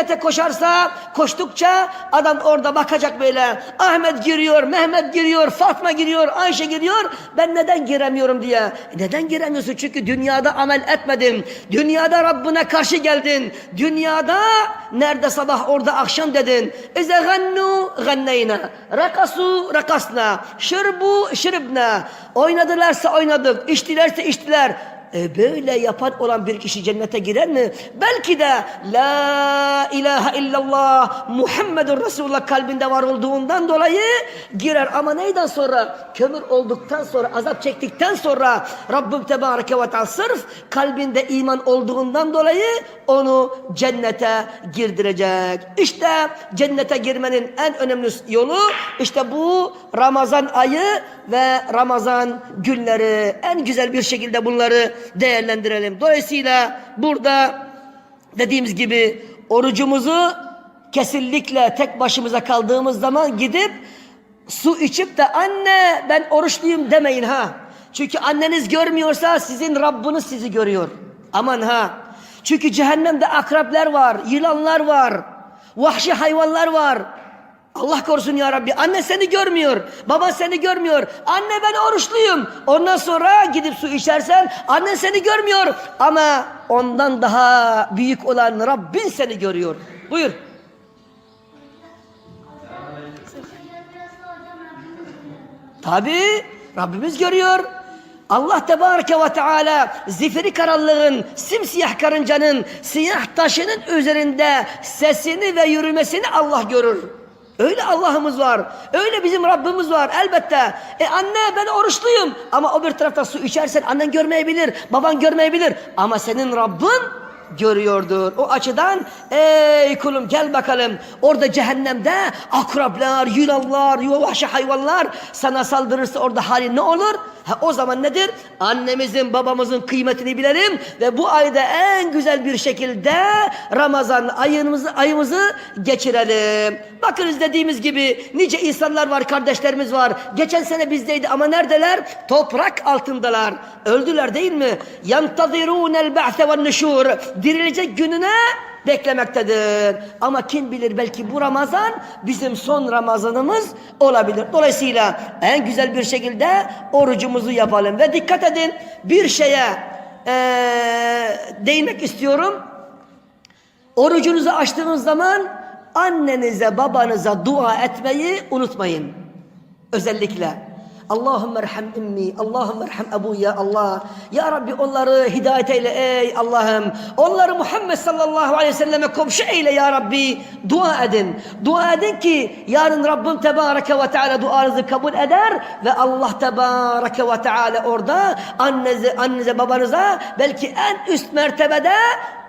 cennete koşarsa koştukça adam orada bakacak böyle. Ahmet giriyor, Mehmet giriyor, Fatma giriyor, Ayşe giriyor. Ben neden giremiyorum diye. E neden giremiyorsun? Çünkü dünyada amel etmedin. Dünyada Rabbine karşı geldin. Dünyada nerede sabah orada akşam dedin. İze gannu ganneyna. Rakasu rakasna. Şırbu şırıbna. Oynadılarsa oynadık. içtilerse içtiler. E böyle yapan olan bir kişi cennete girer mi? Belki de La ilahe illallah Muhammedun Resulullah kalbinde var olduğundan dolayı girer. Ama neyden sonra? Kömür olduktan sonra, azap çektikten sonra Rabbim Tebareke ve Teala sırf kalbinde iman olduğundan dolayı onu cennete girdirecek. İşte cennete girmenin en önemli yolu işte bu Ramazan ayı ve Ramazan günleri. En güzel bir şekilde bunları değerlendirelim. Dolayısıyla burada dediğimiz gibi orucumuzu kesinlikle tek başımıza kaldığımız zaman gidip su içip de anne ben oruçluyum demeyin ha. Çünkü anneniz görmüyorsa sizin Rabbiniz sizi görüyor. Aman ha. Çünkü cehennemde akrepler var, yılanlar var, vahşi hayvanlar var. Allah korusun ya Rabbi. Anne seni görmüyor. Baba seni görmüyor. Anne ben oruçluyum. Ondan sonra gidip su içersen annen seni görmüyor. Ama ondan daha büyük olan Rabbin seni görüyor. Buyur. Tabi Rabbimiz görüyor. Allah Tebareke ve Teala zifiri karanlığın, simsiyah karıncanın, siyah taşının üzerinde sesini ve yürümesini Allah görür. Öyle Allah'ımız var. Öyle bizim Rabbimiz var elbette. E anne ben oruçluyum. Ama o bir tarafta su içersen annen görmeyebilir. Baban görmeyebilir. Ama senin Rabbin görüyordur. O açıdan ey kulum gel bakalım. Orada cehennemde akrablar, yılanlar, vahşi hayvanlar sana saldırırsa orada hali ne olur? Ha, o zaman nedir? Annemizin babamızın kıymetini bilelim ve bu ayda en güzel bir şekilde Ramazan ayımızı, ayımızı geçirelim. Bakınız dediğimiz gibi nice insanlar var, kardeşlerimiz var. Geçen sene bizdeydi ama neredeler? Toprak altındalar. Öldüler değil mi? Ba'se ve nüşûr. Dirilecek gününe beklemektedir. Ama kim bilir belki bu Ramazan bizim son Ramazanımız olabilir. Dolayısıyla en güzel bir şekilde orucumuzu yapalım. Ve dikkat edin bir şeye eee, değinmek istiyorum. Orucunuzu açtığınız zaman annenize babanıza dua etmeyi unutmayın. Özellikle. Allahümme erham immi, Allahümme erham ebu ya Allah. Ya Rabbi onları hidayet eyle ey Allah'ım. Onları Muhammed sallallahu aleyhi ve selleme komşu eyle ya Rabbi. Dua edin. Dua edin ki yarın Rabbim tebareke ve teala duanızı kabul eder ve Allah tebareke ve teala orada annenize, annenize babanıza belki en üst mertebede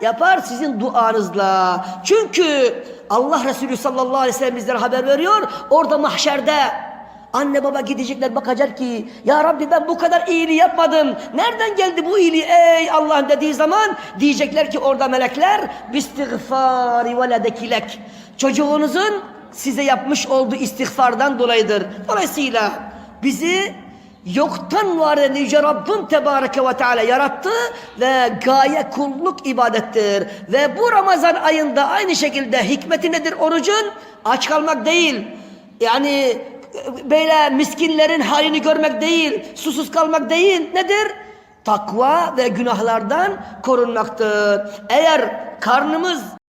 yapar sizin duanızla. Çünkü Allah Resulü sallallahu aleyhi ve sellem bizlere haber veriyor. Orada mahşerde Anne baba gidecekler bakacak ki ya Rabbi ben bu kadar iyiliği yapmadım. Nereden geldi bu iyiliği ey Allah dediği zaman diyecekler ki orada melekler bistiğfari veledekilek. Çocuğunuzun size yapmış olduğu istiğfardan dolayıdır. Dolayısıyla bizi yoktan var eden Yüce Rabbim Tebareke ve Teala yarattı ve gaye kulluk ibadettir. Ve bu Ramazan ayında aynı şekilde hikmeti nedir orucun? Aç kalmak değil. Yani böyle miskinlerin halini görmek değil, susuz kalmak değil. Nedir? Takva ve günahlardan korunmaktır. Eğer karnımız